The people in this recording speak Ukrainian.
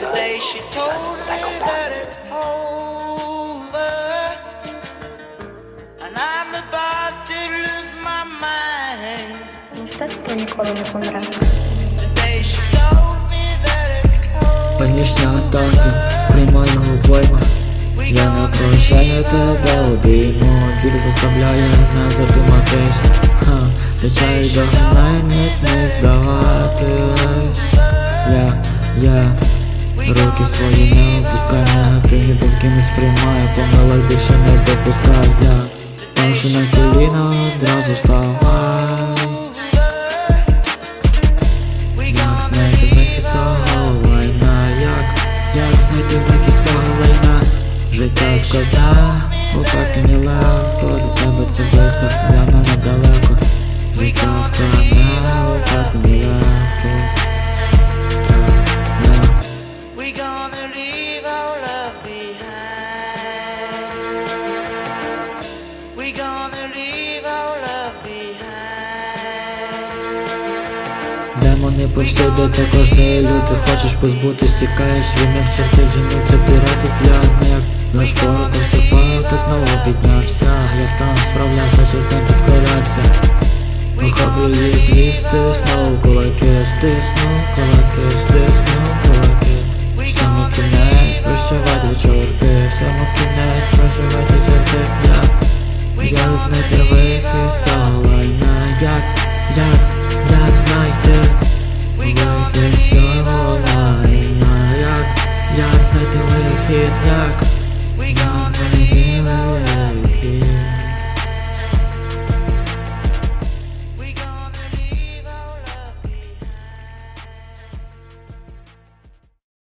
Today she told me that it's over, and I'm about to lose my mind. Мистецтво ніколи не помре. Today she told me that it's over. Панічні атаки, приймального пойма Я не прощаю тебе, обійму. Біль заставляє не задуматись Ха, Речаю догнай, не смій здаватись. Я, я Руки свої не опускай, негативні думки не сприймаю Помилок більше не допускай. Я Павши на коліна, одразу вставай. Як знайти вихід з цього лайна? Як, як знайти вихід з цього лайна? Життя складне, у пеклі легко Для тебе це близько, для мене далеко. Життя складне, у We gonna leave our love behind. We gonna leave our love behind. Демони повсюди, також де люди. Хочеш позбутись, тікаєш від них чорти женуться, пірати для них Наш поротом все впав, ти знову піднявся. Я сам справлявся, що з ним підкорявся Охоплює злість, стисну кулаки, стисну кулаки, стисну кулаки проживати чорти, саме кінець проживати чорти, як Я знайти вихід солайна, як, як, як знайти. Вихід солайна, як, як знайти вихід, як, як знайти вихід.